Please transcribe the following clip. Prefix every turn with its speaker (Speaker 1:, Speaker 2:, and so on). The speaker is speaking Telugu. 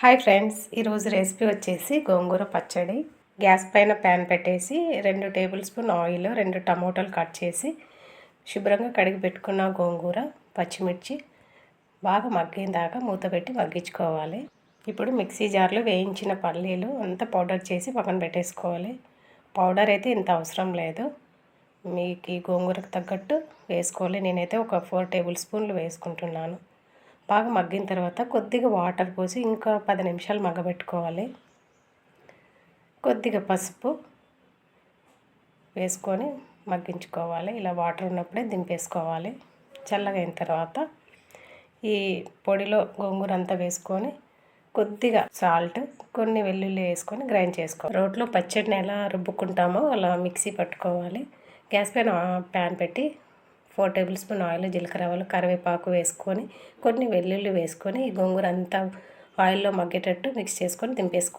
Speaker 1: హాయ్ ఫ్రెండ్స్ ఈరోజు రెసిపీ వచ్చేసి గోంగూర పచ్చడి. గ్యాస్ పైన ప్యాన్ పెట్టేసి రెండు టేబుల్ స్పూన్ ఆయిల్ రెండు టమోటాలు కట్ చేసి శుభ్రంగా కడిగి పెట్టుకున్న గోంగూర పచ్చిమిర్చి బాగా మగ్గిన దాకా మూత పెట్టి మగ్గించుకోవాలి. ఇప్పుడు మిక్సీ జార్లో వేయించిన పల్లీలు అంతా పౌడర్ చేసి పక్కన పెట్టేసుకోవాలి. పౌడర్ అయితే ఇంత అవసరం లేదు. మీకు ఈ గోంగూరకు తగ్గట్టు వేసుకోవాలి. నేనైతే ఒక ఫోర్ టేబుల్ స్పూన్లు వేసుకుంటున్నాను. బాగా మగ్గిన తర్వాత కొద్దిగా వాటర్ పోసి ఇంకా పది నిమిషాలు మగ్గబెట్టుకోవాలి. కొద్దిగా పసుపు వేసుకొని మగ్గించుకోవాలి. ఇలా వాటర్ ఉన్నప్పుడే దింపేసుకోవాలి. చల్లగా అయిన తర్వాత ఈ పొడిలో గోంగూర అంతా వేసుకొని కొద్దిగా సాల్ట్ కొన్ని వెల్లుల్లి వేసుకొని గ్రైండ్ చేసుకోవాలి. రోట్లో పచ్చడిని ఎలా రుబ్బుకుంటామో అలా మిక్సీ పట్టుకోవాలి. గ్యాస్ పైన ప్యాన్ పెట్టి ఫోర్ టేబుల్ స్పూన్ ఆయిల్ జీలకర్ర ఆవాలు కరివేపాకు వేసుకొని కొన్ని వెల్లుల్లి వేసుకొని ఈ గోంగూర అంతా ఆయిల్లో మగ్గేటట్టు మిక్స్ చేసుకొని దింపేసుకో